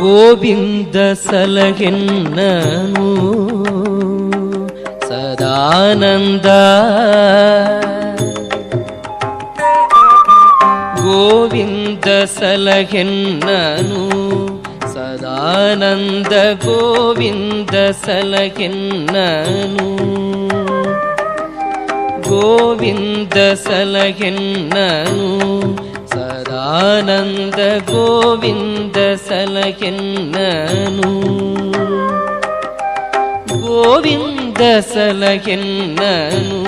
ಗೋವಿಂದ ಸಲಹೆನ್ನನು ಸದಾನಂದ ಗೋವಿಂದ ಸಲಹೆನ್ನನು ಸದಾನಂದ ಗೋವಿಂದ ಸಲಹೆನ್ನನು ಗೋವಿಂದ ಸಲಹೆನ್ನನು ಸದಾನಂದ ಗೋವಿಂದ ಸಲಹೆನ್ನನು ಗೋವಿಂದ ಸಲಹೆನ್ನನು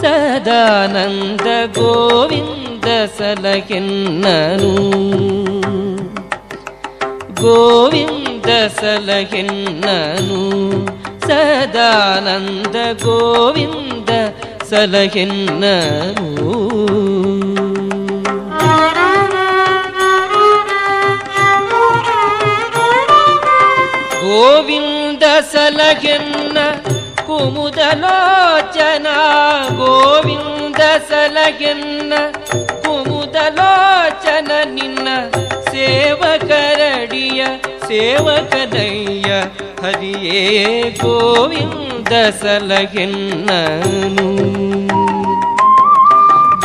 ಸದಾನಂದ ಗೋವಿಂದ ಸಲಹೆನ್ನನು ಗೋವಿಂದ ಸಲಹೆನ್ನನು ಸದಾನಂದ ಗೋವಿಂದ ಸಲಹೆನ್ನನು ಗೋವಿಂದ ಸಲಹೆನ್ನ ಕುಮುದಲೋಚನ ಗೋವಿಂದ ಸಲಹೆನ್ನ ಕುಮುದಲೋಚನ ನಿನ್ನ ಸೇವಕರಡಿಯ ಸೇವಕನಯ್ಯ ಹರಿಯೇ ಗೋವಿಂದ ಸಲಹೆನ್ನನು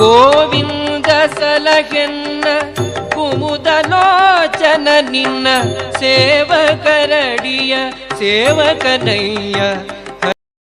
ಗೋವಿಂದ ಸಲಹೆನ್ನ ಕುಮುದಲೋಚನ ನಿನ್ನ ಸೇವಕರಡಿಯ ಸೇವಕನಯ್ಯ.